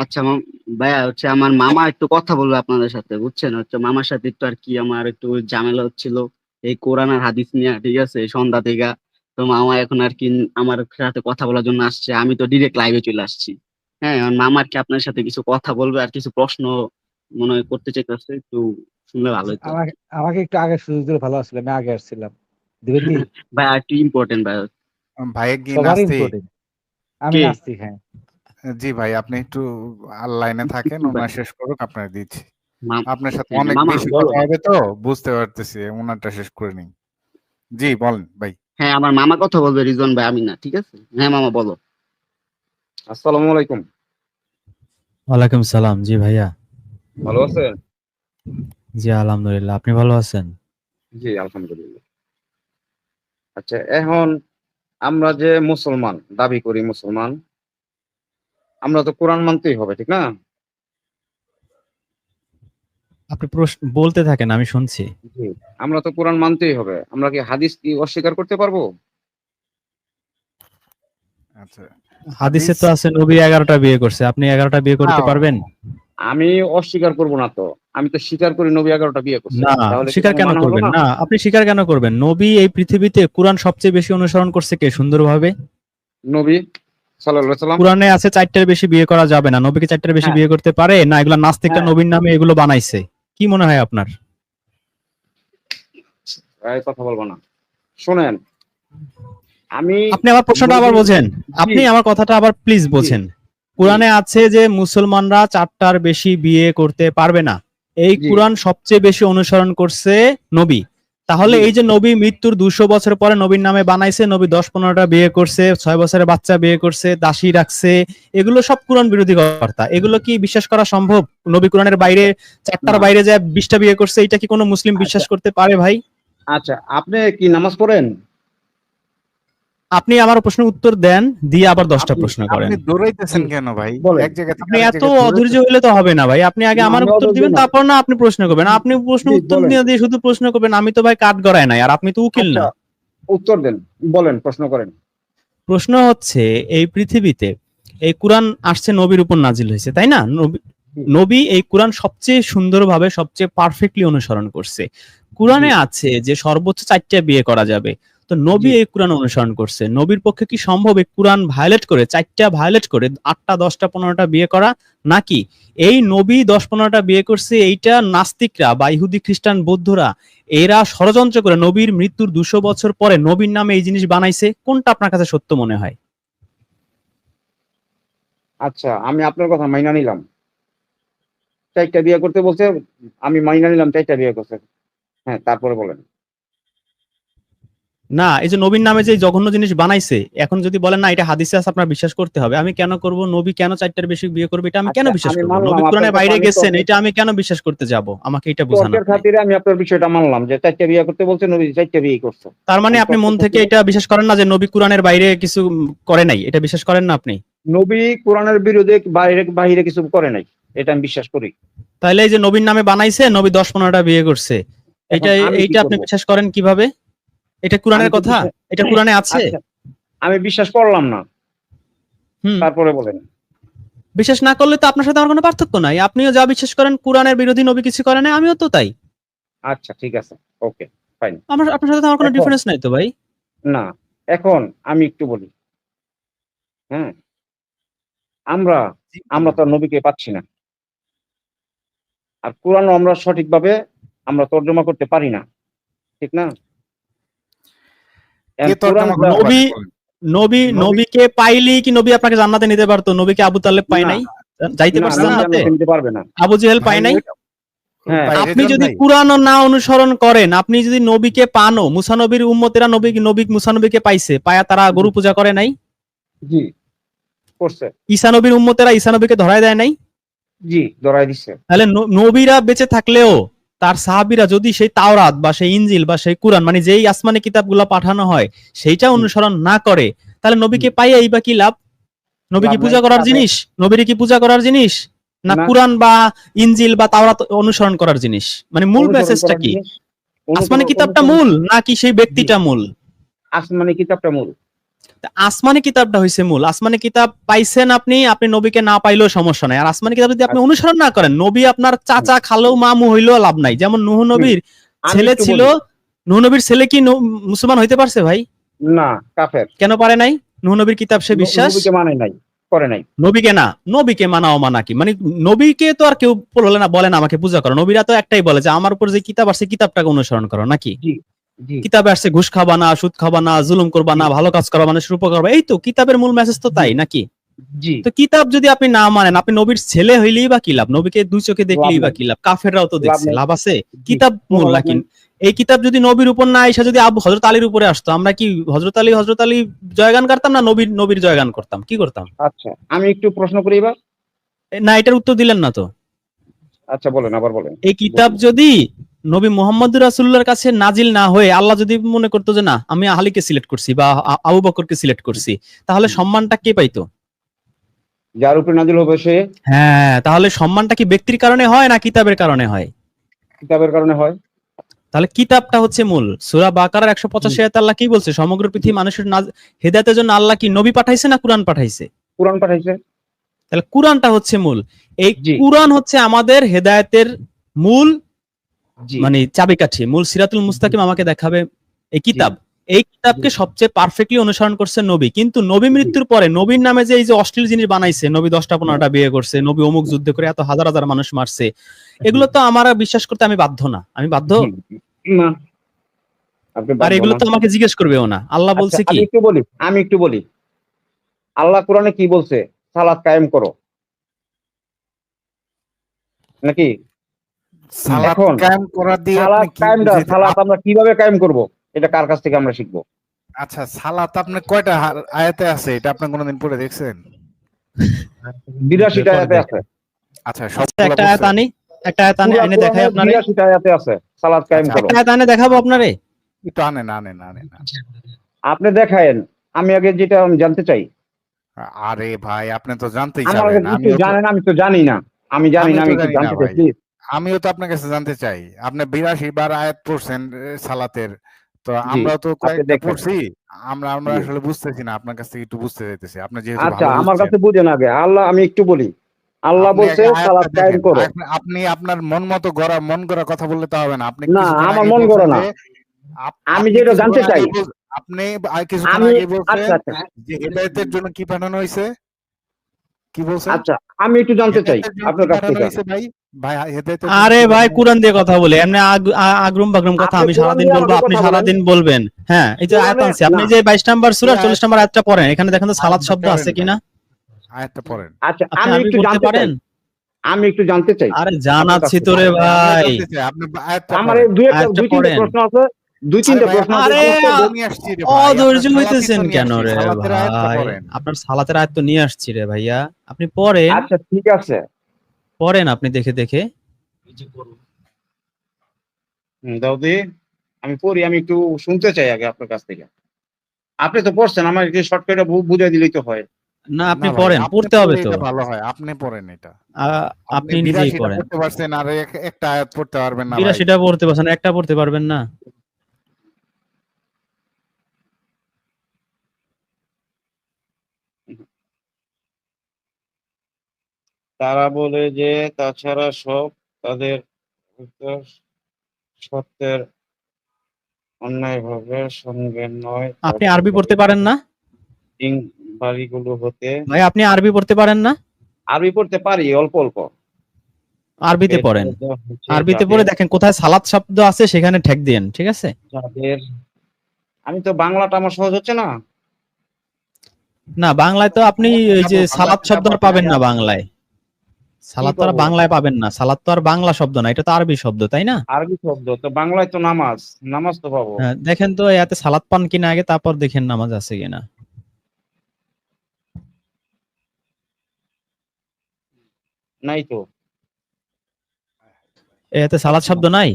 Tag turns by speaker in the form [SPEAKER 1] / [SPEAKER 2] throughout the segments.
[SPEAKER 1] আচ্ছা মাম- ভাইয়া হচ্ছে আমার মামা একটু কথা বলবে আপনাদের সাথে বুঝছেন? হচ্ছে মামার সাথে একটু আর কি আমার একটু ঝামেলা হচ্ছিল এই কোরআন আর হাদিস নিয়ে ঠিক আছে? সন্ধ্যা থেকে। তো মামা এখন আর কি আমার সাথে কথা বলার জন্য আসছে আমি তো ডিরেক্ট লাইভে চলে আসছি। হ্যাঁ আমার মামার কি আপনার সাথে কিছু কথা বলবে আর কিছু প্রশ্ন মনে হয় করতে চাইতেছে একটু শুনলে ভালো হতো
[SPEAKER 2] আমাকে একটু আগে সুযোগ দিলে ভালো আসলে আমি আগে আসছিলাম। দিবেন
[SPEAKER 1] ভাই আর একটু ইম্পর্টেন্ট ভাই
[SPEAKER 3] ভাইয়ের কি
[SPEAKER 2] সবার আমি? নাস্তিক হ্যাঁ।
[SPEAKER 3] জি ভাই আপনি একটু লাইনে থাকেন ওনার শেষ করুক আপনার দিচ্ছি। আপনার সাথে অনেক বেশি কথা হবে তো? বুঝতে পারতেছি ওনারটা শেষ করে নিন। জি বলেন ভাই।
[SPEAKER 1] হ্যাঁ আমার মামা কথা বলবে রিজন ভাই আমি না ঠিক আছে? হ্যাঁ মামা বলো।
[SPEAKER 4] আসসালামু আলাইকুম।
[SPEAKER 5] ওয়ালাইকুম সালাম জি ভাইয়া।
[SPEAKER 4] ভালো আছেন?
[SPEAKER 5] জি আলহামদুলিল্লাহ আপনি ভালো আছেন?
[SPEAKER 4] জি আলহামদুলিল্লাহ। আচ্ছা এখন আমরা যে মুসলমান দাবি করি মুসলমান আমরা তো কোরআন মানতেই হবে ঠিক না?
[SPEAKER 5] আপনি প্রশ্ন বলতে থাকেন আমি শুনছি।
[SPEAKER 4] আমরা তো কোরআন মানতেই হবে। আমরা কি হাদিস কি অস্বীকার করতে পারব?
[SPEAKER 3] আচ্ছা।
[SPEAKER 5] হাদিসে তো আছে নবী এগারোটা বিয়ে করছে আপনি এগারোটা বিয়ে করতে। পারবেন?
[SPEAKER 4] আমি অস্বীকার করব না তো। আমি তো স্বীকার করি নবী এগারোটা বিয়ে করছে।
[SPEAKER 5] না
[SPEAKER 4] তাহলে
[SPEAKER 5] স্বীকার
[SPEAKER 4] কেন
[SPEAKER 5] করবেন?
[SPEAKER 4] না?
[SPEAKER 5] আপনি স্বীকার কেন করবেন? নবী এই পৃথিবীতে কোরআন সবচেয়ে বেশি অনুসরণ করছে কে সুন্দরভাবে?
[SPEAKER 4] নবী
[SPEAKER 5] কোরআনে আছে চারটার বেশি বিয়ে করা যাবে না। নবীকে চারটার বেশি
[SPEAKER 4] হ্যাঁ।
[SPEAKER 5] বিয়ে করতে পারে না এগুলো নাস্তিকটা
[SPEAKER 4] হ্যাঁ।
[SPEAKER 5] নবীর নামে এগুলো বানাইছে। কি মনে হয় আপনার?
[SPEAKER 4] কথা বলব না। শুনেন আমি
[SPEAKER 5] আপনি আমার প্রশ্নটা আবার বোঝেন। আপনি আমার কথাটা আবার প্লিজ বোঝেন। কোরআনে আছে যে মুসলমানরা চারটার বেশি বিয়ে করতে পারবে না। এই। কোরআন সবচেয়ে বেশি অনুসরণ করছে নবী। তাহলে এই যে নবী মৃত্যুর দুশো বছর পরে নবীর নামে বানাইছে নবী দশ পনেরোটা বিয়ে করছে ছয় বছরের বাচ্চা বিয়ে করছে দাসী রাখছে এগুলো সব কোরআন বিরোধী কর্তা। এগুলো কি বিশ্বাস করা সম্ভব? নবী কোরআনের বাইরে চারটার বাইরে যে বিশটা বিয়ে করছে এটা কি কোনো মুসলিম বিশ্বাস করতে পারে ভাই?
[SPEAKER 4] আচ্ছা আপনি কি নামাজ পড়েন?
[SPEAKER 5] আপনি আমার প্রশ্নের উত্তর দেন দিয়ে আবার দশটা প্রশ্ন করেন।
[SPEAKER 3] আপনি দৌড়াইতেছেন কেন ভাই? এক জায়গা
[SPEAKER 5] আপনি এত অধৈর্য। হলে তো হবে না ভাই। আপনি আগে আমার উত্তর দিবেন
[SPEAKER 4] না।
[SPEAKER 5] তারপর না আপনি প্রশ্ন করবেন। আপনি প্রশ্ন উত্তর দিয়ে দিয়ে শুধু প্রশ্ন করবেন আমি তো ভাই কাঠ গড়ায় নাই আর আপনি তো উকিল না।
[SPEAKER 4] আচ্ছা, উত্তর দেন বলেন প্রশ্ন করেন।
[SPEAKER 5] প্রশ্ন হচ্ছে এই পৃথিবীতে এই কোরআন আসছে নবীর উপর নাজিল হয়েছে তাই না? নবী- এই কোরআন সবচেয়ে সুন্দরভাবে সবচেয়ে পারফেক্টলি অনুসরণ করছে। কোরআনে। আছে যে সর্বোচ্চ চারটা বিয়ে করা যাবে। তো নবী। এই কোরআন অনুসরণ করছে। নবীর পক্ষে কি সম্ভব এই কোরআন ভায়োলেট করে চারটা ভায়োলেট করে আটটা দশটা পনেরোটা বিয়ে করা? নাকি এই নবী দশ পনেরোটা বিয়ে করছে এইটা নাস্তিকরা বা ইহুদি খ্রিস্টান বৌদ্ধরা এরা ষড়যন্ত্র করে নবীর মৃত্যুর দুশো বছর পরে নবীর নামে এই জিনিস বানাইছে? কোনটা আপনার কাছে সত্য মনে হয়?
[SPEAKER 4] আচ্ছা আমি আপনার কথা মাইনা নিলাম। চারটা বিয়ে করতে বলছে আমি মাইনা নিলাম চারটা বিয়ে করছে। হ্যাঁ তারপরে বলেন।
[SPEAKER 5] না এই যে নবীর নামে যে জঘন্য জিনিস বানাইছে এখন যদি বলেন না এটা হাদিসে আছে আপনার বিশ্বাস করতে হবে। আমি কেন করব? নবী কেন চারটার বেশি বিয়ে করবে? এটা আমি কেন
[SPEAKER 4] আচ্ছা,
[SPEAKER 5] বিশ্বাস করব? নবী কোরআনের বাইরে গেছেন এটা আমি কেন বিশ্বাস করতে যাব? আমাকে এটা বোঝান।
[SPEAKER 4] খাতিরে আমি আপনার বিষয়টা মানলাম যে চারটা বিয়ে করতে বলছে নবী চারটা বিয়ে করছে।
[SPEAKER 5] তার মানে আপনি মন থেকে এটা বিশ্বাস করেন না যে নবী কোরআনের বাইরে কিছু করে নাই? এটা বিশ্বাস করেন না আপনি?
[SPEAKER 4] নবী কোরআনের বিরুদ্ধে বাইরে বাইরে কিছু করে নাই এটা আমি বিশ্বাস করি।
[SPEAKER 5] তাহলে এই যে নবীর নামে বানাইছে নবী দশ পনেরোটা বিয়ে করছে। এটা এইটা আপনি বিশ্বাস করেন কীভাবে? এটা কোরআনের কথা? এটা কোরআনে আছে?
[SPEAKER 4] আচ্ছা, আমি বিশ্বাস করলাম না। তারপরে বলেন।
[SPEAKER 5] বিশ্বাস না করলে তো আপনার সাথে আমার কোনো পার্থক্য নাই। আপনিও যা বিশ্বাস করেন কোরআনের বিরোধী নবী কিছু করে নাই আমিও তো তাই।
[SPEAKER 4] আচ্ছা ঠিক আছে। Okay fine.
[SPEAKER 5] আমার আপনার সাথে আমার কোনো ডিফারেন্স নাই তো ভাই।
[SPEAKER 4] না এখন আমি একটু বলি। হ্যাঁ? আমরা আমরা তো নবীকে পাচ্ছি না। আর কোরআন আমরা সঠিকভাবে আমরা তর্জমা করতে পারি না। ঠিক না
[SPEAKER 3] কে তর্জমা
[SPEAKER 4] কোরআনটা-
[SPEAKER 3] করতে পারে
[SPEAKER 5] নবী- নবী
[SPEAKER 4] নবী-
[SPEAKER 5] নবীকে পাইলেই কি নবী আপনাকে জান্নাতে নিতে পারতো? নবীকে আবু তালেব পায় নাই? যাইতে পারছে জান্নাতে
[SPEAKER 4] জান্নাতে নিতে পারবে না।
[SPEAKER 5] আবু জেহেল পায় নাই?
[SPEAKER 4] হ্যাঁ,
[SPEAKER 5] আপনি যদি
[SPEAKER 3] নাই?
[SPEAKER 5] কোরআন না অনুসরণ করেন আপনি যদি নবীকে পানো মুসা নবীর উম্মতেরা নবী নবী মুসা নবীকে পাইছে পায়া তারা গরু পূজা করে নাই?
[SPEAKER 4] জি করছে।
[SPEAKER 5] ঈসা নবীর উম্মতেরা ঈসা নবীকে ধরায় দেয় নাই?
[SPEAKER 4] জি ধরাই দিচ্ছে
[SPEAKER 5] তাহলে নবীরা বেঁচে থাকলেও তার সাহাবিরা যদি সেই তাওরাত বা সেই ইঞ্জিল বা সেই কোরআন মানে যেই আসমানি কিতাবগুলো পাঠানো হয় সেইটা অনুসরণ না করে তাহলে নবীকে পাইয়া এই বা কি লাভ? নবী কি পূজা করার জিনিস? নবীর কি পূজা করার জিনিস? না। কোরআন বা ইঞ্জিল বা তাওরাত অনুসরণ করার জিনিস? মানে মূল মেসেজটা কি? আসমানি কিতাবটা মূল নাকি সেই ব্যক্তিটা মূল?
[SPEAKER 4] আসমানি কিতাবটা মূল।
[SPEAKER 5] আসমানি কিতাবটা হইছে মূল। আসমানি কিতাব পাইছেন আপনি আপনি নবীকে না পাইলেও সমস্যা নাই। আর আসমানি কিতাব যদি আপনি
[SPEAKER 4] আচ্ছা।
[SPEAKER 5] অনুসরণ না করেন নবী আপনার চাচা খালো মামু হইলেও লাভ নাই। যেমন নুহ নবীর ছেলে ছিল নুহ নবীর ছেলে কি মুসলমান হইতে পারছে ভাই?
[SPEAKER 4] না কাফের।
[SPEAKER 5] কেন পারে নাই? নুহ নবীর কিতাব সে বিশ্বাস?
[SPEAKER 4] নবীকে মানে নাই করে নাই।
[SPEAKER 5] নবীকে না নবীকে মানা অমানা কি? মানে নবীকে তো আর কেউ বলে না বলে না আমাকে পূজা করো। নবীরা তো একটাই বলে যে আমার উপর যে কিতাব আছে কিতাবটাকে অনুসরণ করো নাকি?
[SPEAKER 4] জি।
[SPEAKER 5] কিতাবে আসছে ঘুষ খাবা না সুদ খাবা না জুলুম করবা না ভালো কাজ করবা মানুষের উপকার করবা এই তো কিতাবের মূল মেসেজ তো তাই নাকি? তো কিতাব যদি আপনি না মানেন আপনি নবীর ছেলে হইলেই বা কি লাভ? নবীকে দুই চোখে দেখলেই বা কি লাভ? কাফেররাও তো দেখছে লাভ আছে? কিতাব মূল নাকি এই কিতাব যদি নবীর উপর না এসে যদি আবু হজরত আলীর উপরে আসতো আমরা কি হজরত আলী হজরত আলী জয়গান করতাম না নবীর নবীর জয়গান করতাম? কি করতাম?
[SPEAKER 4] আচ্ছা আমি একটু প্রশ্ন করি এবার।
[SPEAKER 5] না এটার উত্তর দিলেন না তো।
[SPEAKER 4] আচ্ছা বলেন আবার বলেন।
[SPEAKER 5] এই কিতাব যদি নবী মোহাম্মদ রাসুল্লাহর কাছে নাজিল না হয়ে আল্লাহ যদি মনে করতো যে না আমি আলীকে সিলেক্ট করছি বা আবু বকরকে সিলেক্ট করছি তাহলে সম্মানটা কে পাইতো?
[SPEAKER 4] যার উপরে নাজিল হবে সে?
[SPEAKER 5] হ্যাঁ তাহলে সম্মানটা কি ব্যক্তির কারণে হয় না কিতাবের কারণে হয়?
[SPEAKER 4] কিতাবের কারণে হয়।
[SPEAKER 5] তাহলে কিতাবটা হচ্ছে মূল। সুরা বাকারার একশো পঁচাশি আল্লাহ কি বলছে? সমগ্র পৃথিবী মানুষের হেদায়তের জন্য আল্লাহ কি নবী পাঠাইছে না কুরআন পাঠাইছে?
[SPEAKER 4] কোরআন পাঠাইছে।
[SPEAKER 5] তাহলে কুরআনটা হচ্ছে মূল। এই। কুরআন হচ্ছে আমাদের হেদায়েতের মূল মানে চাবিকাঠি মূল সিরাতুল মুস্তাকিম আমাকে দেখাবে এই কিতাব। এই কিতাবকে সবচেয়ে পারফেক্টলি অনুসরণ করছে নবী। কিন্তু নবী মৃত্যুর পরে নবীর নামে যে এই যে অশ্লীল জিনিস বানাইছে নবী দশটা পনেরোটা বিয়ে করছে নবী অমুক যুদ্ধ করে এত হাজার হাজার মানুষ মারছে এগুলো তো আমার বিশ্বাস করতে আমি বাধ্য না। আমি বাধ্য?
[SPEAKER 4] না।
[SPEAKER 5] আর এগুলো তো আমাকে জিজ্ঞেস করবেও না। আল্লাহ
[SPEAKER 4] আচ্ছা,
[SPEAKER 5] বলছে কি?
[SPEAKER 4] আমি একটু বলি আমি একটু বলি। আল্লাহ কোরআনে কি বলছে? সালাত কায়েম করো। নাকি?
[SPEAKER 3] সালাত কায়েম করা দিয়ে
[SPEAKER 4] সালাত
[SPEAKER 3] আপনি কি
[SPEAKER 4] কায়েম
[SPEAKER 3] বুঝাইতে-
[SPEAKER 4] সালাত আমরা কীভাবে কায়েম করব? এটা কার কাছ থেকে আমরা শিখব?
[SPEAKER 3] আচ্ছা সালাত আপনি কয়টা আয়াতে আছে? এটা আপনি কোনোদিন পড়ে দেখছেন?
[SPEAKER 4] আয়াতে আছে।
[SPEAKER 3] আচ্ছা
[SPEAKER 5] একটা আয়াত আনি একটা আয়াত আনি এনে দেখাই আপনারে।
[SPEAKER 4] বিরাশিটা আয়াতে আছে সালাত কায়েম করো।
[SPEAKER 5] একটা আয়াত আনে দেখাবো আপনারে?
[SPEAKER 3] একটু আনেন আনেন আনেন
[SPEAKER 4] আপনি দেখায়েন আমি আগে যেটা আমি জানতে চাই।
[SPEAKER 3] আরে ভাই আপনি তো জানতেই
[SPEAKER 4] জানেন আমি তো জানি না। আমি জানি
[SPEAKER 3] আমি
[SPEAKER 4] না আমি জানতে চাই।
[SPEAKER 3] আমিও তো আপনার কাছে জানতে চাই। আপনি বিরাশি বার আয়াত পড়ছেন সালাতের। তো আমরা তো কয়েকটা পড়ছি আমরা আমরা আসলে বুঝতেছি না আপনার কাছ থেকে একটু বুঝতে চাইতেছি। আপনি যেহেতু
[SPEAKER 4] আচ্ছা আমার কাছে বুঝেন আগে। আল্লাহ আমি একটু বলি। আল্লাহ বলছে সালাত কায়েম করো।
[SPEAKER 3] আপনি- আপনি আপনার মন মতো গড়া মন গড়া কথা বললে তো হবে না। আপনি
[SPEAKER 4] না, আমার মন গড়া না। আমি যেটা জানতে চাই।
[SPEAKER 3] আপনি আ- কিছুক্ষণ
[SPEAKER 4] আমি
[SPEAKER 3] বলছেন
[SPEAKER 4] আচ্ছা আচ্ছা।
[SPEAKER 3] যে হেদায়েতের জন্য কি পাঠানো হয়েছে কি বলছেন?
[SPEAKER 4] আচ্ছা আমি একটু জানতে চাই আপনার কাছ থেকে।
[SPEAKER 3] ভাই? ভাই
[SPEAKER 5] আরে ভাই কোরআন দিয়ে কথা বলে এমনি আগ্রুম বাগ্রুম কথা আমি সারাদিন
[SPEAKER 4] দিয়ে
[SPEAKER 5] বলব আপনি সারাদিন বলবেন। হ্যাঁ এই যে আয়াত আনছি আপনি যে বাইশ নাম্বার সুরা চল্লিশ নাম্বার আয়াতটা পড়েন এখানে দেখেন তো সালাদ শব্দ আছে কিনা?
[SPEAKER 3] আয়াতটা পড়েন।
[SPEAKER 4] আচ্ছা
[SPEAKER 5] আপনি
[SPEAKER 4] আমি একটু জানতে চাই।
[SPEAKER 5] পারেন?
[SPEAKER 4] আমি একটু জানতে চাই।
[SPEAKER 5] আরে জানাচ্ছি
[SPEAKER 4] কাছে।
[SPEAKER 5] তোরে ভাই।
[SPEAKER 3] আপনি আয়াতটা
[SPEAKER 4] আমার দুই একটা দুই তিনটে। প্রশ্ন আছে দুই তিনটে প্রশ্ন আছে।
[SPEAKER 5] আরে
[SPEAKER 4] তো-
[SPEAKER 3] সালাত রে
[SPEAKER 5] অধৈর্য
[SPEAKER 3] তো
[SPEAKER 5] হইতেছেন কেন রে ভাই? আপনার সালাতের আয়াত তো নিয়ে আসছি রে ভাইয়া। আপনি পড়েন।
[SPEAKER 4] আচ্ছা ঠিক আছে।
[SPEAKER 5] পড়েন আপনি দেখে দেখে।
[SPEAKER 4] দাউদি আমি পড়ি আমি একটু শুনতে চাই আগে আপনার কাছ থেকে। আপনি তো পড়ছেন আমার একটু শর্টকাটে বুঝাই দিলেই তো হয়।
[SPEAKER 5] না আপনি পড়েন পড়তে হবে তো।
[SPEAKER 3] ভালো হয় আপনি পড়েন এটা।
[SPEAKER 5] আপনি নিজেই পড়েন।
[SPEAKER 3] পড়তে পারছেন আর একটা আয়াত পড়তে পারবেন না ভাই।
[SPEAKER 5] বিরাশিটা পড়তে পারছেন একটা পড়তে পারবেন না।
[SPEAKER 4] তারা বলে যে তাছাড়া সব তাদের সত্যের অন্যায়ভাবে সঙ্গে নয়।
[SPEAKER 5] আপনি আরবি পড়তে পারেন না?
[SPEAKER 4] বাড়িগুলো হতে।
[SPEAKER 5] ভাই আপনি আরবি পড়তে পারেন না?
[SPEAKER 4] আরবি পড়তে পারি অল্প অল্প।
[SPEAKER 5] আরবিতে পড়েন। আরবিতে পড়ে দেখেন কোথায় সালাত শব্দ আছে সেখানে ঠেক দেন ঠিক আছে?
[SPEAKER 4] যাদের আমি তো বাংলাটা আমার সহজ হচ্ছে না।
[SPEAKER 5] না বাংলায় তো আপনি এই যে সালাত শব্দ আর পাবেন না বাংলায়। সালাত তো আর বাংলায় পাবেন না। সালাত তো আর বাংলা শব্দ না এটা তো আরবি শব্দ তাই না?
[SPEAKER 4] আরবি শব্দ তো বাংলায় তো নামাজ নামাজ তো পাবো।
[SPEAKER 5] হ্যাঁ, দেখেন তো এতে সালাত পান কিনা আগে তারপর দেখেন নামাজ আছে কিনা।
[SPEAKER 4] নাই তো।
[SPEAKER 5] এতে সালাত শব্দ নাই?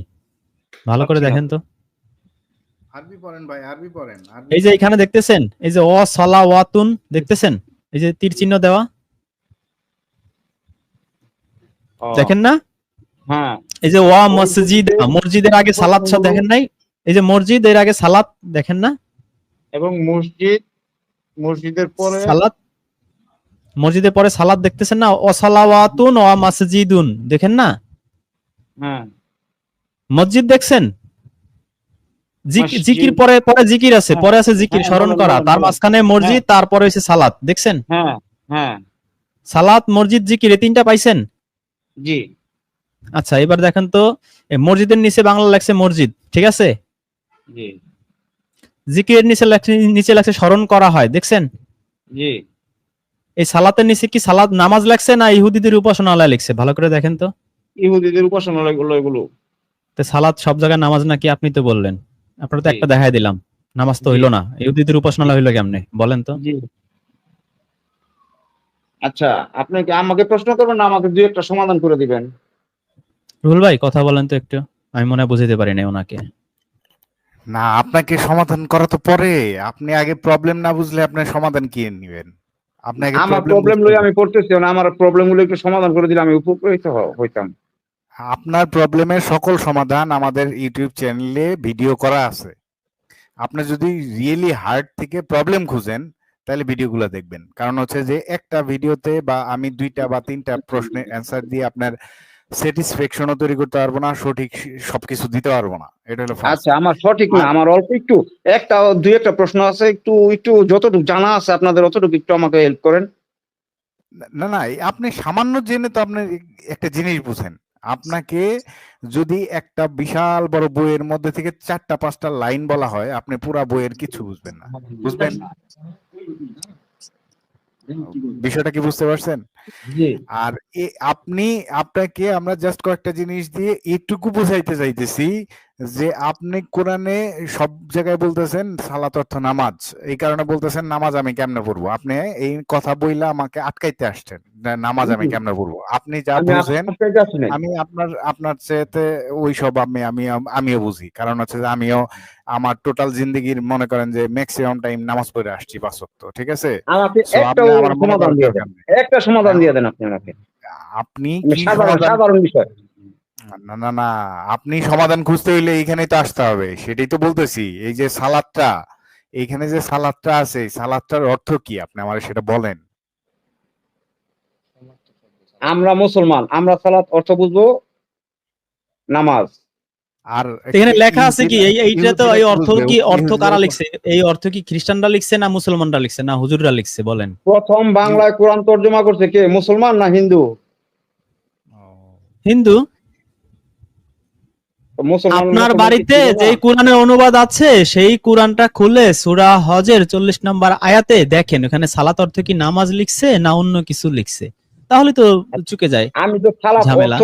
[SPEAKER 5] ভালো করে। দেখেন তো।
[SPEAKER 3] আরবি পড়েন ভাই আরবি পড়েন
[SPEAKER 5] এই যে এখানে দেখতেছেন এই যে অ সলা ওয়াতুন দেখতেছেন? এই যে তীর চিহ্ন দেওয়া
[SPEAKER 4] ও,
[SPEAKER 5] দেখেন না?
[SPEAKER 4] হ্যাঁ।
[SPEAKER 5] এই যে ওয়া মসজিদ মসজিদের আগে সালাত দেখেন নাই? এই যে মসজিদ এর আগে সালাত দেখেন না?
[SPEAKER 4] এবং মসজিদ মসজিদের পরে
[SPEAKER 5] সালাত মসজিদে পরে সালাত দেখতেছেন না? অসালাওয়াতুন ও মাসজিদুন। দেখেন না?
[SPEAKER 4] হ্যাঁ।
[SPEAKER 5] মসজিদ দেখছেন? জিকির পরে পরে জিকির আছে
[SPEAKER 4] হ্যাঁ।
[SPEAKER 5] পরে আছে জিকির
[SPEAKER 4] হ্যাঁ,
[SPEAKER 5] স্মরণ করা। তার মাঝখানে মসজিদ তারপরে হচ্ছে সালাত দেখছেন?
[SPEAKER 4] হ্যাঁ হ্যাঁ।
[SPEAKER 5] সালাত মসজিদ জিকির এই তিনটা পাইছেন?
[SPEAKER 4] জি।
[SPEAKER 5] আচ্ছা এবার দেখেন তো মসজিদের নিচে বাংলা লেখছে মসজিদ ঠিক আছে?
[SPEAKER 4] জি।
[SPEAKER 5] জিকিরের নিচে লেখছে- নিচে স্মরণ করা হয় দেখছেন?
[SPEAKER 4] জি।
[SPEAKER 5] এই সালাতের নিচে কি সালাত নামাজ লেখছে না ইহুদিদের উপাসনালয় লিখছে? ভালো করে দেখেন তো।
[SPEAKER 4] ইহুদিদের উপাসনালয়গুলো এগুলো।
[SPEAKER 5] তো সালাত সব জায়গায় নামাজ নাকি আপনি তো বললেন? আপনার তো একটা দেখাই দিলাম নামাজ তো হইল না ইহুদিদের উপাসনালয় হইল কেমনে? বলেন তো।
[SPEAKER 4] জি। আচ্ছা আপনি কি আমাকে প্রশ্ন করবেন না? আমাকে দুই একটা সমাধান করে দিবেন।
[SPEAKER 5] রুহুল ভাই কথা বলেন তো একটু। আমি মনে বুঝাতে পারি না ওনাকে।
[SPEAKER 3] না আপনাকে সমাধান করা তো পরে। আপনি আগে প্রবলেম না বুঝলে আপনার সমাধান কি নেবেন? আপনাকে
[SPEAKER 4] আমার প্রবলেম লই আমি পড়তেছি না আমার প্রবলেমগুলো একটু সমাধান করে দিলে আমি উপকৃত হইতাম।
[SPEAKER 3] আপনার প্রবলেমের সকল সমাধান আমাদের ইউটিউব চ্যানেলে ভিডিও করা আছে। আপনি যদি রিয়েলি হার্ট থেকে প্রবলেম খুঁজেন তাহলে ভিডিওগুলো দেখবেন। কারণ হচ্ছে যে একটা ভিডিওতে বা আমি দুইটা বা তিনটা প্রশ্নের অ্যান্সার দিয়ে আপনার স্যাটিসফ্যাকশনও তৈরি করতে পারব না সঠিক সবকিছু দিতে পারব না। এটা হলো।
[SPEAKER 4] আচ্ছা আমার সঠিক না আমার অল্প একটু একটা দুই একটা প্রশ্ন আছে একটু একটু যতটুকু জানা আছে আপনাদের অতটুকু একটু আমাকে হেল্প করেন।
[SPEAKER 3] না না আপনি সামান্য জেনে তো আপনি একটা জিনিস বুঝেন। আপনাকে যদি একটা বিশাল বড় বইয়ের মধ্যে থেকে চারটা পাঁচটা লাইন বলা হয় আপনি পুরা বইয়ের কিছু বুঝবেন না। বুঝবেন? বিষয়টা কি বুঝতে পারছেন? আর আপনি আপনাকে আমরা জাস্ট কয়েকটা জিনিস দিয়ে এটুকু বুঝাইতে চাইতেছি যে আপনি কোরআনে সব জায়গায় বলতেছেন সালাত অর্থ নামাজ এই কারণে বলতেছেন নামাজ আমি কেমনে পড়ব? আপনি এই কথা বইলা আমাকে আটকাইতে আসছেন নামাজ আমি কেমনে পড়ব? আপনি যা বুঝেন
[SPEAKER 4] কাছে
[SPEAKER 3] আমি আপনার আপনার চেয়েতে ওই সব আমি আমি আমিও বুঝি। কারণ হচ্ছে যে আমিও আমার টোটাল জিন্দগির মনে করেন যে ম্যাক্সিমাম টাইম নামাজ পড়ে আসছি ওয়াক্ত, ঠিক আছে?
[SPEAKER 4] একটা সমাধান দিয়ে দেন সমাধান দিয়ে দেন আপনি আমাকে।
[SPEAKER 3] আপনি
[SPEAKER 4] সাধারণ বিষয়।
[SPEAKER 3] না না না আপনি সমাধান খুঁজতে হইলে এইখানেই তো আসতে হবে সেটাই তো বলতেছি। এই যে সালাদটা এইখানে যে সালাদটা আছে সালাদটার অর্থ কি? আপনি আমার সেটা বলেন।
[SPEAKER 4] আমরা মুসলমান আমরা সালাত অর্থ বুঝব নামাজ।
[SPEAKER 3] আর
[SPEAKER 5] এখানে লেখা আছে কি এই এইটা তো এই অর্থ কি অর্থ কারা লিখছে? এই অর্থ কি খ্রিস্টানরা লিখছে না মুসলমানরা লিখছে? না হুজুররা লিখছে বলেন।
[SPEAKER 4] প্রথম বাংলায় কোরআন তর্জমা করছে কে মুসলমান না হিন্দু?
[SPEAKER 5] হিন্দু? আপনার বাড়িতে? যে কোরআনের অনুবাদ আছে সেই কোরআনটা খুলে সূরা হজের চল্লিশ নম্বর আয়াতে দেখেন ওখানে সালাত অর্থ কি নামাজ লিখছে না অন্য কিছু লিখছে? তাহলে তো চুকে যায়
[SPEAKER 4] আমি তো সালাত অর্থ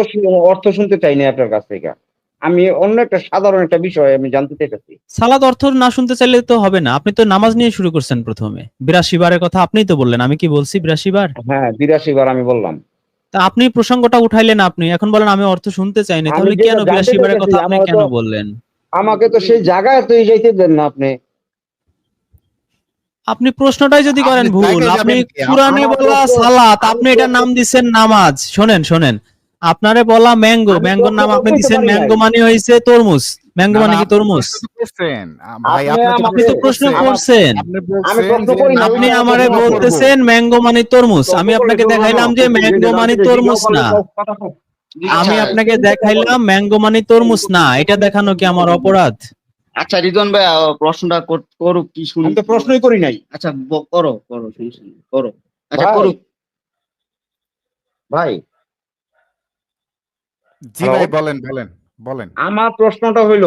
[SPEAKER 4] অর্থ শুনতে চাই না আপনার কাছ থেকে। আমি অন্য একটা সাধারণ একটা বিষয় আমি জানতে চাইতেছি।
[SPEAKER 5] সালাত অর্থ না শুনতে চাইলে তো হবে না। আপনি তো নামাজ নিয়ে শুরু করছেন প্রথমে। বিরাশি বারের কথা আপনিই তো বললেন আমি কি বলছি বিরাশি বার?
[SPEAKER 4] হ্যাঁ বিরাশি বার আমি বললাম।
[SPEAKER 5] তা আপনি প্রসঙ্গটা উঠাইলেন আপনি। এখন বলেন আমি অর্থ শুনতে চাই না তাহলে কেন
[SPEAKER 4] জানতে
[SPEAKER 5] বিরাশি বারের কথা আপনি কেন বললেন?
[SPEAKER 4] আমাকে তো সেই জায়গায় তো যাইতে দেন না আপনি।
[SPEAKER 5] আপনি প্রশ্নটাই যদি করেন ভুল আপনি কোরআনে বলা সালাত আপনি এটার নাম দিচ্ছেন নামাজ। শোনেন শোনেন। আপনারে বলা ম্যাঙ্গো ম্যাঙ্গোর নাম আপনি
[SPEAKER 4] পারি
[SPEAKER 5] ম্যাঙ্গো মানে হইছে তরমুজ। ম্যাঙ্গো মানে কি তরমুজ?
[SPEAKER 3] ভাই
[SPEAKER 4] আপনি
[SPEAKER 3] তো
[SPEAKER 5] প্রশ্ন
[SPEAKER 3] করছেন। আপনি
[SPEAKER 5] আমারে বলতেছেন ম্যাঙ্গো মানে তরমুজ। আমি আপনাকে দেখাইলাম যে ম্যাঙ্গো মানে তরমুজ না। আমি
[SPEAKER 4] আচ্ছা,
[SPEAKER 5] আপনাকে দেখাইলাম ম্যাঙ্গো মানে তরমুজ না। এটা দেখানো কি আমার অপরাধ?
[SPEAKER 1] আচ্ছা রিজন ভাই প্রশ্নটা করুক কি শুনি।
[SPEAKER 4] আমি তো প্রশ্নই করি নাই।
[SPEAKER 1] আচ্ছা করো করো করো। আচ্ছা করুক।
[SPEAKER 4] ভাই।
[SPEAKER 3] জি ভাই বলেন বলেন। বলেন।
[SPEAKER 4] আমার প্রশ্নটা হইল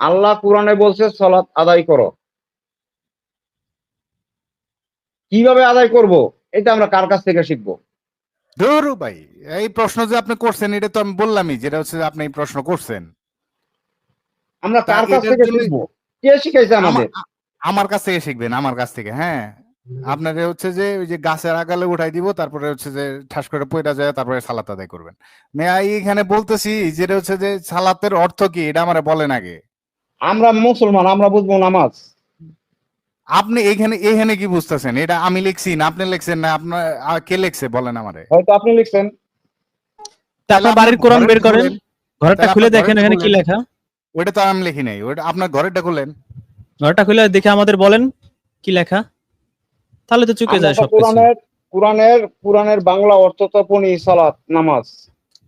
[SPEAKER 4] আল্লাহ কোরআনে বলছে সালাত আদায় করো। কীভাবে আদায় করব? এটা আমরা কার কাছ থেকে শিখব?
[SPEAKER 3] ধরু ভাই এই প্রশ্ন যে আপনি করছেন এটা তো আমি বললামই যেটা হচ্ছে আপনি এই প্রশ্ন করছেন।
[SPEAKER 4] আমরা কার কাছ থেকে শিখব? কে শিখাইছে আমাদের?
[SPEAKER 3] আমার কাছ থেকে শিখবেন আমার কাছ থেকে হ্যাঁ। আপনার হচ্ছে যে ওই যে গাছের আগালে উঠাই দিব তারপরে হচ্ছে যে ঠাস করে পয়টা যায় তারপরে সালাত আদায় করবেন। মেয়া এইখানে বলতেছি যেটা হচ্ছে যে সালাতের অর্থ কি এটা আমার বলেন আগে।
[SPEAKER 4] আমরা মুসলমান আমরা বুঝব নামাজ।
[SPEAKER 3] আপনি এখানে এখানে কি বুঝতেছেন? এটা আমি লিখছি না আপনি লিখছেন না আপনার কে লিখছে বলেন আমারে?
[SPEAKER 4] হয়তো আপনি লিখছেন।
[SPEAKER 5] তা আপনার বাড়ির কোরআন বের করেন। ঘরটা খুলে দেখেন এখানে কি লেখা।
[SPEAKER 3] ওইটা তো আমি লিখি নাই ওইটা আপনার ঘরেরটা খুলেন।
[SPEAKER 5] ঘরটা খুলে দেখে আমাদের বলেন কি লেখা? তাহলে তো চুকে যায় সবকিছু।
[SPEAKER 4] কোরআনের কোরআনের কোরআনের বাংলা অর্থ তো পড়ি সালাত নামাজ।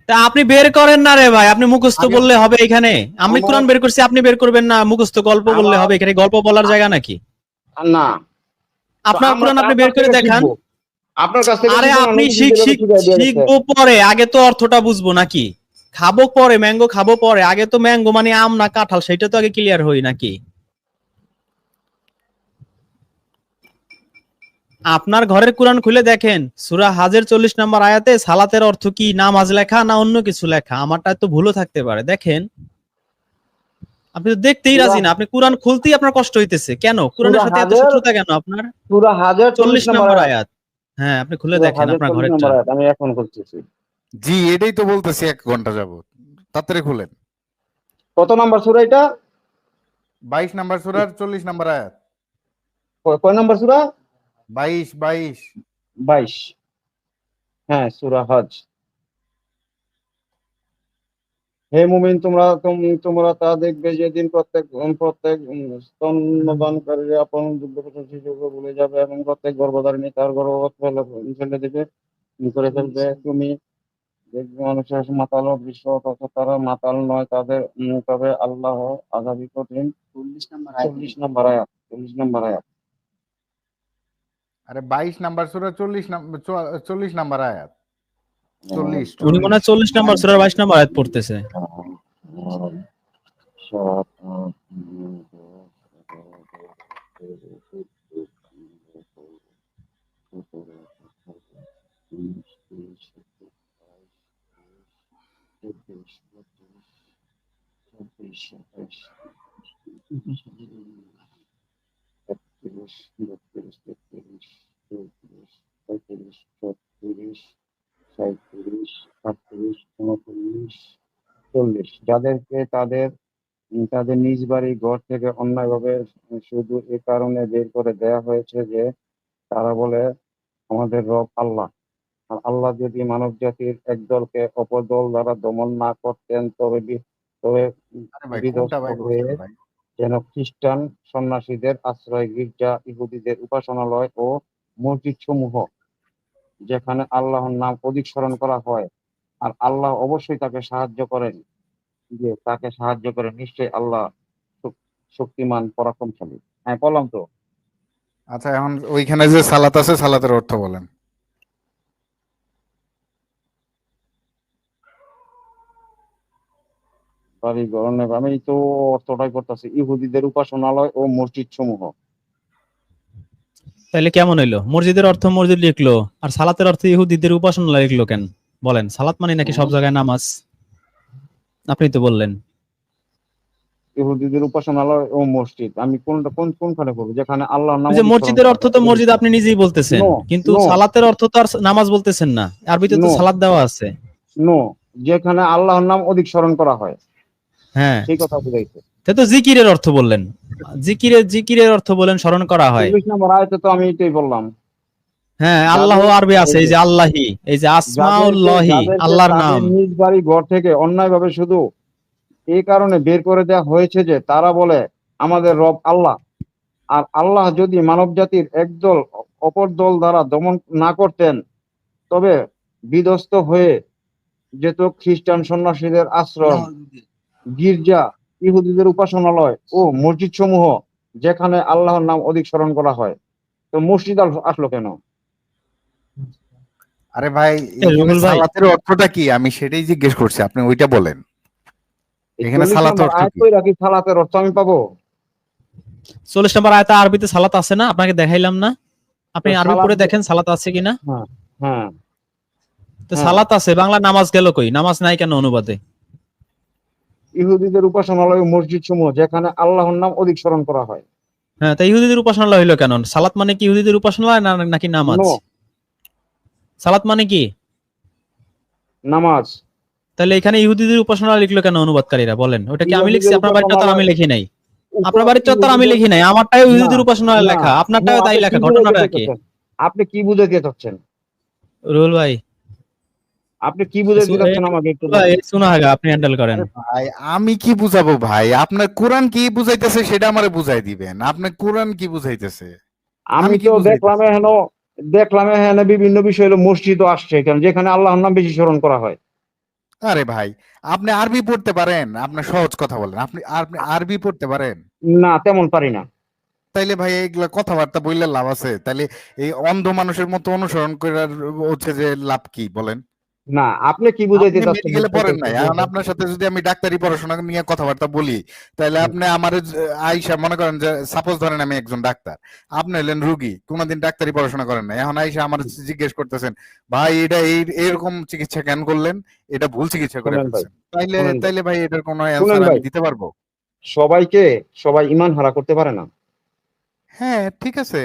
[SPEAKER 5] তা আপনি বের করেন না রে ভাই আপনি মুখস্থ বললে হবে এখানে। আমি কোরআন বের করছি আপনি বের করবেন না মুখস্থ গল্প বললে হবে এখানে। গল্প বলার জায়গা নাকি?
[SPEAKER 4] না।
[SPEAKER 5] আপনার কোরআন আপনি বের করে দেখান।
[SPEAKER 4] আপনার কাছ থেকে
[SPEAKER 5] আরে আপনি শিখ শিখ শিখব পরে আগে তো অর্থটা বুঝব নাকি? খাব পরে ম্যাঙ্গো খাব পরে আগে তো ম্যাঙ্গো মানে আম না কাঁঠাল সেটা তো আগে ক্লিয়ার হই নাকি? আপনার ঘরের কোরআন খুলে দেখেন সুরা হাজের চল্লিশ নম্বর আয়াতে সালাতের অর্থ কি নামাজ লেখা না অন্য কিছু লেখা? আমারটা তো ভুলও থাকতে পারে। দেখেন আপনি তো দেখতেই রাজি না। আপনি কোরআন খুলতেই আপনার কষ্ট হইতেছে। কেন? কোরআনের সাথে এত শত্রুতা কেন আপনার?
[SPEAKER 4] সূরা হাজার
[SPEAKER 5] চল্লিশ নম্বর আয়াত। হ্যাঁ আপনি খুলে দেখেন আপনার ঘরের
[SPEAKER 4] আমি এখন করতেছি
[SPEAKER 3] জি এটাই তো বলতেছি এক ঘণ্টা যাবত তাড়াতাড়ি খুলেন।
[SPEAKER 4] কত নাম্বার সূরা এটা?
[SPEAKER 3] বাইশ নাম্বার সুরার চল্লিশ নাম্বার আয়াত।
[SPEAKER 4] কয় নাম্বার সূরা?
[SPEAKER 3] বাইশ বাইশ।
[SPEAKER 4] বাইশ। হ্যাঁ সূরা হজ। হে মুমিন তোমরা তোমরা তা দেখবে যেদিন প্রত্যেক প্রত্যেক উম, স্তন্যদানকারীরা আপন দুর্গপ্রসব শিশুকে ভুলে যাবে এবং প্রত্যেক গর্ভধারিণী তার গর্ভপাত ফেলে দেবে। করে ফেলবে। তুমি দেখবে মানুষের মাতাল বিশ্ব অথচ তারা মাতাল নয় তাদের তবে আল্লাহ আজাবি কঠিন।
[SPEAKER 1] চল্লিশ নাম্বার
[SPEAKER 4] চল্লিশ নম্বর আয়াত চল্লিশ নম্বর আয়াত।
[SPEAKER 3] আরে বাইশ নাম্বার সুরা চল্লিশ নাম্বার চল্লিশ নাম্বার আয়াত চল্লিশ
[SPEAKER 5] উনি মনে হয় চল্লিশ নম্বর সুরার বাইশ নম্বর আয়াত পড়তেছে
[SPEAKER 4] সাত, আট, চৌত্রিশ, পঁয়ত্রিশ, ছত্রিশ, সাঁত্রিশ, আটত্রিশ, উনচল্লিশ, চল্লিশ। যাদেরকে তাদের তাদের নিজ বাড়ি ঘর থেকে অন্যায়ভাবে শুধু এ কারণে বের করে দেয়া হয়েছে যে তারা বলে আমাদের রব আল্লাহ। আর আল্লাহ যদি মানব জাতির একদলকে অপর দল দ্বারা দমন না করতেন তবে তবে হয়ে যেন খ্রিস্টান সন্ন্যাসীদের আশ্রয় গির্জা ইহুদিদের উপাসনালয় ও মসজিদ সমূহ যেখানে আল্লাহর নাম অধিক স্মরণ করা হয় আর আল্লাহ অবশ্যই তাকে সাহায্য করেন যে তাকে সাহায্য করেন নিশ্চয়ই আল্লাহ শক্তিমান পরাক্রমশালী। হ্যাঁ বললাম তো।
[SPEAKER 3] আচ্ছা এখন ওইখানে যে সালাত আছে সালাতের অর্থ বলেন।
[SPEAKER 4] আমি তো অর্থটাই করতেছি। ইহুদিদের উপাসনালয় ও মসজিদ সমূহ
[SPEAKER 5] তাহলে কেমন হইল? মসজিদের অর্থ মসজিদ লিখলো আর সালাতের অর্থ ইহুদিদের উপাসনা লিখলো কেন? বলেন সালাত মানে নাকি সব জায়গায় নামাজ? আপনি তো বললেন।
[SPEAKER 4] ইহুদিদের উপাসনালয় ও মসজিদ আমি কোনটা কোন কোনখানে করব যেখানে আল্লাহর নাম
[SPEAKER 5] যে মসজিদের অর্থ তো মসজিদ আপনি নিজেই বলতেছেন কিন্তু সালাতের অর্থ তো আর নামাজ বলতেছেন না। আরবিতে তো. সালাত দেওয়া আছে।
[SPEAKER 4] নো যেখানে আল্লাহর নাম অধিক স্মরণ করা হয়।
[SPEAKER 5] হ্যাঁ।
[SPEAKER 4] সেই কথা বুঝাইছে।
[SPEAKER 5] সে তো জিকিরের অর্থ বললেন। জিকিরের জিকিরের অর্থ বলেন স্মরণ করা হয়।
[SPEAKER 4] চল্লিশ নম্বর আয়তে তো আমি এটাই বললাম।
[SPEAKER 5] হ্যাঁ আল্লাহ আরবি আছে এই যে আল্লাহি এই যে আসমাউল্লাহি আল্লাহর নাম।
[SPEAKER 4] নিজ বাড়ি ঘর থেকে অন্যায়ভাবে শুধু এই কারণে বের করে দেওয়া হয়েছে যে তারা বলে আমাদের রব আল্লাহ। আর আল্লাহ যদি মানব জাতির একদল অপর দল দ্বারা দমন না করতেন তবে বিধ্বস্ত হয়ে যেত খ্রিস্টান সন্ন্যাসীদের আশ্রম গির্জা ইহুদিদের উপাসনালয় ও মসজিদ সমূহ যেখানে আল্লাহর নাম অধিক স্মরণ করা হয়। তো মসজিদ আসলো কেন?
[SPEAKER 3] আরে ভাই। সালাতের অর্থটা কি? আমি সেটাই জিজ্ঞেস করছি আপনি ওইটা বলেন। এখানে
[SPEAKER 4] চল্লিশ
[SPEAKER 3] সালাত
[SPEAKER 4] নম্বর
[SPEAKER 3] অর্থ কি?
[SPEAKER 4] সালাতের অর্থ আমি পাবো?
[SPEAKER 5] চল্লিশ নম্বর আয়তা আরবিতে সালাত আছে না? আপনাকে দেখাইলাম না। আপনি আরবি পড়ে দেখেন সালাত আছে কিনা?
[SPEAKER 4] হ্যাঁ
[SPEAKER 5] তো
[SPEAKER 4] হ্যাঁ।
[SPEAKER 5] সালাত আছে বাংলা নামাজ গেল কই? নামাজ নাই কেন অনুবাদে?
[SPEAKER 4] ইহুদিদের উপাসনালয় মসজিদ সমূহ যেখানে আল্লাহর নাম অধিক স্মরণ করা হয়।
[SPEAKER 5] হ্যাঁ তা ইহুদিদের উপাসনালয় হইল কেন? সালাত মানে কি ইহুদিদের উপাসনালয় না নাকি নামাজ? সালাত মানে কি?
[SPEAKER 4] নামাজ।
[SPEAKER 5] তাহলে এখানে ইহুদিদের উপাসনালয় লিখলো কেন অনুবাদকারীরা? বলেন। ওটা কি আমি লিখছি? আপনার বাড়িটা তো আমি লিখি নাই। আপনার বাড়ির চত্বর আমি লিখি নাই। আমারটাও ইহুদিদের উপাসনালয় লেখা। আপনারটাও তাই লেখা। ঘটনাটা কি?
[SPEAKER 4] আপনি কি বুঝাইতে চাচ্ছেন
[SPEAKER 5] রুল ভাই।
[SPEAKER 4] আপনি কি
[SPEAKER 5] সু-
[SPEAKER 4] আমাকে একটু
[SPEAKER 5] শোনা হাগা আপনি হ্যান্ডেল করেন।
[SPEAKER 3] ভাই আমি কি বুঝাবো ভাই? আপনার কোরআন কি বুঝাইতেছে সেটা আমারে বুঝাই দিবেন। আপনি কোরআন কি বুঝাইতেছে?
[SPEAKER 4] আমি তো দেখলাম এখানে দেখলাম বিভিন্ন বিষয় হলো মসজিদও আসছে এখানে যেখানে আল্লাহর নাম বেশি স্মরণ করা হয়।
[SPEAKER 3] আরে ভাই আপনি আরবি পড়তে পারেন আপনি সহজ কথা বলেন। আপনি আপনি আরবি পড়তে পারেন?
[SPEAKER 4] না তেমন পারি না।
[SPEAKER 3] তাইলে ভাই এইগুলা কথাবার্তা বললে লাভ আছে। তাইলে এই অন্ধ মানুষের মতো অনুসরণ করার হচ্ছে যে লাভ কি বলেন?
[SPEAKER 4] না আপনি কি বুঝাইতে চাচ্ছেন
[SPEAKER 3] মেডিকেলে পড়েন নাই এখন আপনার সাথে যদি আমি ডাক্তারি পড়াশোনা নিয়ে কথাবার্তা বলি তাহলে আপনি আমার আইসা মনে করেন যে সাপোজ ধরেন আমি একজন ডাক্তার আপনি হলেন রুগী কোনোদিন ডাক্তারি পড়াশোনা করেন না এখন আইসা আমার জিজ্ঞেস করতেছেন ভাই এটা এই এরকম চিকিৎসা কেন করলেন? এটা ভুল চিকিৎসা করে তাইলে তাইলে ভাই এটার কোনো অ্যান্সার আমি দিতে পারব?
[SPEAKER 4] সবাইকে সবাই ইমান হারা করতে পারে না।
[SPEAKER 3] হ্যাঁ ঠিক আছে।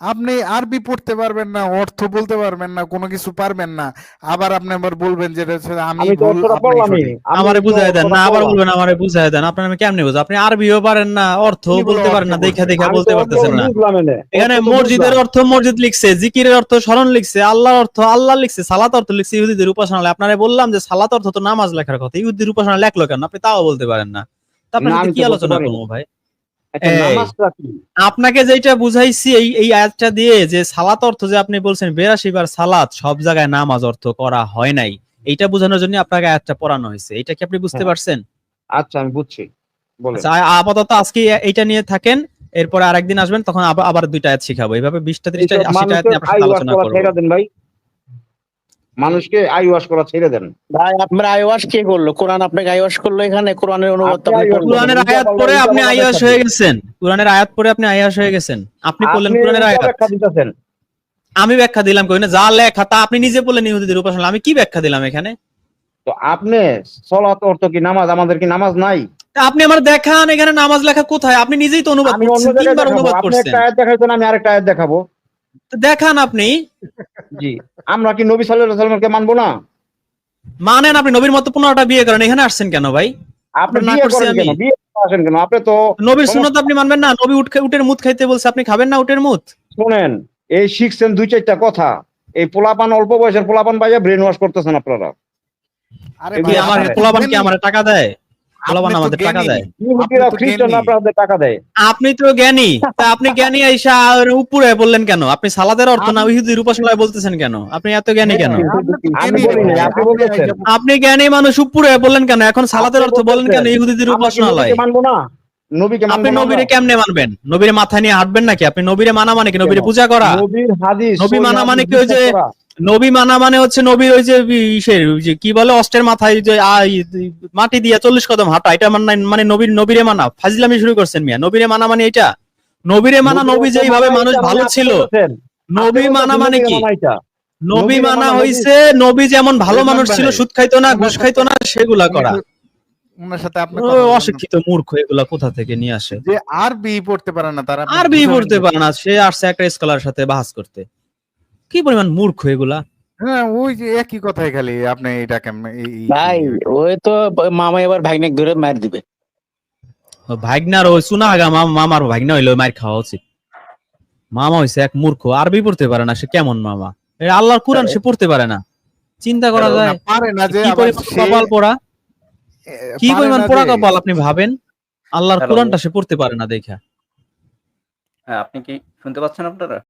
[SPEAKER 3] আপনি আরবি পড়তে পারবেন না অর্থ বলতে পারবেন না কোনো কিছু পারবেন না। আবার আপনি আবার বলবেন যে আমি
[SPEAKER 5] আমারে বুঝাই দেন না আবার বলবেন আমারে বুঝাই দেন। আপনার আমি কেমনে বুঝব? আপনি আরবিও পারেন না অর্থ বলতে পারেন না দেখা দেখা বলতে পারতেছেন না। এখানে মসজিদের অর্থ মসজিদ লিখছে জিকিরের অর্থ স্মরণ লিখছে আল্লাহর অর্থ আল্লাহ লিখছে সালাত অর্থ লিখছে ইহুদিদের উপাসনালয়। আপনারা বললাম যে সালাত অর্থ তো নামাজ লেখার কথা ইহুদিদের উপাসনা লেখলো কেন? আপনি তাও বলতে পারেন না। তা আপনার
[SPEAKER 4] না,
[SPEAKER 5] সাথে
[SPEAKER 4] আমি
[SPEAKER 5] কি আলোচনা করব ভাই? আপনাকে যেটা বুঝাইছি এই এই আয়াতটা দিয়ে যে সালাত অর্থ যে আপনি বলছেন বেরাশি বার সালাত সব জায়গায় নামাজ অর্থ করা হয় নাই। এইটা বোঝানোর জন্য আপনাকে আয়াতটা পড়ানো হয়েছে। এটা কি আপনি বুঝতে
[SPEAKER 4] হ্যাঁ।
[SPEAKER 5] পারছেন?
[SPEAKER 4] আচ্ছা আমি বুঝছি। বলেন।
[SPEAKER 5] আচ্ছা আপাতত আজকে এইটা নিয়ে থাকেন এরপরে আরেকদিন আসবেন তখন আবার দুইটা আয়াত শিখাবো। এইভাবে বিশটা ত্রিশটা আশিটা আয়াত নিয়ে আলোচনা
[SPEAKER 4] করা
[SPEAKER 5] করব।
[SPEAKER 4] মানুষকে আই ওয়াশ করা ছেড়ে দেন।
[SPEAKER 6] ভাই আপনার আইওয়াস কে করল? কোরআন আপনাকে আইওয়াস করল এখানে? কোরআনের অনুবাদ
[SPEAKER 4] আইওয়াস।
[SPEAKER 5] কোরআনের আয়াত পড়ে আপনি আইয়াস হয়ে গেছেন। কোরআনের আয়াত পড়ে আপনি আইয়াস হয়ে গেছেন। আপনি বললেন কোরআনের আয়াত।
[SPEAKER 4] ব্যাখ্যা দিতেছেন।
[SPEAKER 5] আমি ব্যাখ্যা দিলাম কই না? যা লেখা তা আপনি নিজে বললেন ইহুদিদের উপাসনা আমি কি ব্যাখ্যা দিলাম এখানে?
[SPEAKER 4] তো আপনি সলাত অর্থ কি নামাজ? আমাদের কি নামাজ নাই?
[SPEAKER 5] তা আপনি আমার দেখান এখানে নামাজ লেখা কোথায়? আপনি নিজেই তো অনুবাদ করছেন তিনবার অনুবাদ
[SPEAKER 4] আপনি
[SPEAKER 5] করছেন।
[SPEAKER 4] একটা আয়াত দেখাইছেন আমি আরেকটা আয়াত দেখাবো।
[SPEAKER 5] দেখান আপনি।
[SPEAKER 4] জি আমরা কি নবী সাল্লাল্লাহু আলাইহি সাল্লামকে মানবো না?
[SPEAKER 5] মানেন আপনি নবীর মতো পনেরোটা বিয়ে করেন এখানে আসছেন কেন ভাই?
[SPEAKER 4] আপনি
[SPEAKER 5] না
[SPEAKER 4] বিয়ে
[SPEAKER 5] করছি আমি।
[SPEAKER 4] আসেন কেন? আপনি তো
[SPEAKER 5] নবীর সুন্নত আপনি মানবেন না নবী উঠ উটের মুত খাইতে বলছে আপনি খাবেন না উটের মুত?
[SPEAKER 4] শুনেন এই শিখছেন দুই চারটা কথা। এই পোলাপান অল্প বয়সের পোলাপান বাইয়া ব্রেন ওয়াশ করতেছেন আপনারা।
[SPEAKER 3] আরে
[SPEAKER 5] আমার পোলাপান কি আমার টাকা দেয়?
[SPEAKER 3] আপনি তো
[SPEAKER 5] আমাদের টাকা
[SPEAKER 3] জ্ঞানী।
[SPEAKER 5] দেয়।
[SPEAKER 4] খ্রিস্টান আপনাদের টাকা দেয়।
[SPEAKER 5] আপনি তো জ্ঞানী। তা আপনি জ্ঞানী আইসা উপরে বললেন কেন? আপনি সালাদের অর্থ না ইহুদির উপাসনায় বলতেছেন কেন? আপনি এত জ্ঞানী কেন?
[SPEAKER 4] আপনি
[SPEAKER 5] জ্ঞানী মানুষ উপরে বললেন কেন? এখন সালাদের অর্থ বলেন কেন। ইহুদিদের উপাসনালয়
[SPEAKER 4] মানবো না?
[SPEAKER 5] আপনি নবীরে কেমনে মানবেন? নবীরে মাথা নিয়ে হাঁটবেন নাকি? আপনি নবীরে মানা মানে কি? নবীরে পূজা করা? নবী মানা মানে কি ওই যে-। নবী মানা মানে হচ্ছে নবীর ওই যে ইসের যে কি বলে অস্টের মাথায় যে মাটি দিয়ে চল্লিশ কদম হাঁটা এটা মানে মানে নবীর নবীরে মানা। ফাজিলামি শুরু করছেন মিয়া। নবীরে মানা মানে এটা। নবীরে মানা নবী যেইভাবে
[SPEAKER 4] মানা
[SPEAKER 5] মানুষ ভালো ছিল। নবী মানা মানে কি? নবী মানা
[SPEAKER 4] মানা
[SPEAKER 5] হইছে নবী যেমন ভালো মানুষ ছিল সুদ খাইতো না ঘুষ খাইতো না সেগুলা করা।
[SPEAKER 3] ওনার সাথে আপনি।
[SPEAKER 5] অশিক্ষিত মূর্খ এগুলা কোথা থেকে নিয়ে আসে?
[SPEAKER 3] যে আরবি পড়তে পারে না তারা
[SPEAKER 5] আরবি পড়তে পারে না সে আসছে একটা স্কলার সাথে বাহাস করতে। কি পরিমাণ মূর্খ এগুলা?
[SPEAKER 3] হ্যাঁ ওই যে একই কথাই খালি আপনি এটা কেমন
[SPEAKER 6] ভাই ওই তো মামা এবার ভাগ্নে ধরে মার দিবে।
[SPEAKER 5] ভাগনার ওই সুনা আগা মামা মামার ভাগনা হইল মার খাওয়া উচিত। মামা হইছে এক মূর্খ আরবি পড়তে পারে না সে কেমন মামা? এটা আল্লাহর কোরআন সে পড়তে পারে না। চিন্তা করা যায়
[SPEAKER 3] পারে না যে
[SPEAKER 5] কি পরিমাণ
[SPEAKER 3] সে-
[SPEAKER 5] কপাল পড়া? কি পরিমাণ পোড়া কপাল আপনি ভাবেন? আল্লাহর. কোরআনটা সে পড়তে পারে না দেখা।
[SPEAKER 7] হ্যাঁ আপনি কি শুনতে পাচ্ছেন আপনারা?